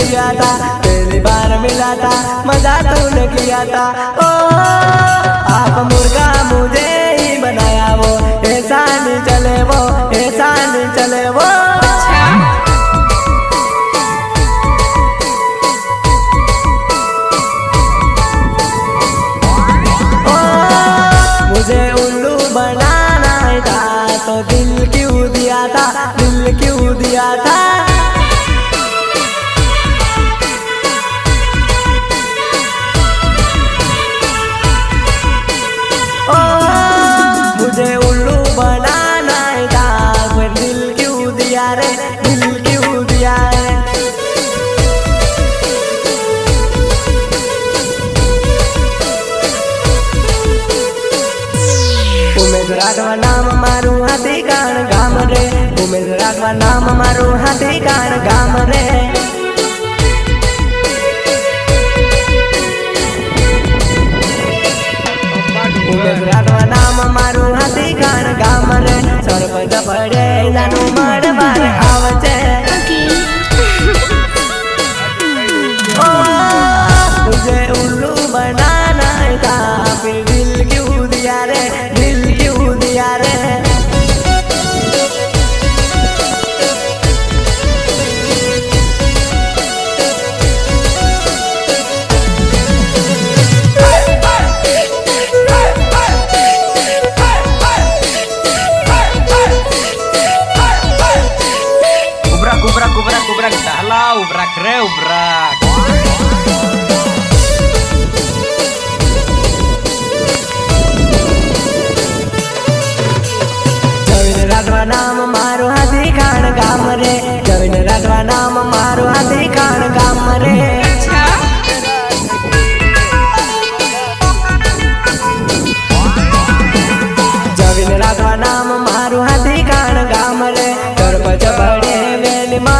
लिया था पहली बार मिला था मजा तूने किया था ओ आप मुर्गा मुझे ही बनाया वो ऐसा नहीं चले वो ऐसा नहीं चले वो मुझे उल्लू बनाना था तो दिल क्यों दिया था दिल क्यों दिया था ઉમેશ રાખવા નામ મારું હાથી કાણ ગામ રે ઉમેશ રાખવા નામ મારું હાથી કાણ ગામ રે ઉમેશ રાખવા નામ મારું હાથી કાણ ગામ રે સર્વ પડે ઢાલા ઉબરાખ રે ઉબરાક જવન રાધવા નામ મારું હાધી ગાણ ગામ રે જવન રાધવા નામ મારું હાધી ગાણ ગામ રે જવન રાધવા નામ મારું હાધી ગાણ ગામ રે જવન રાધવા નામ મારું હાધી ગાણ ગામ રે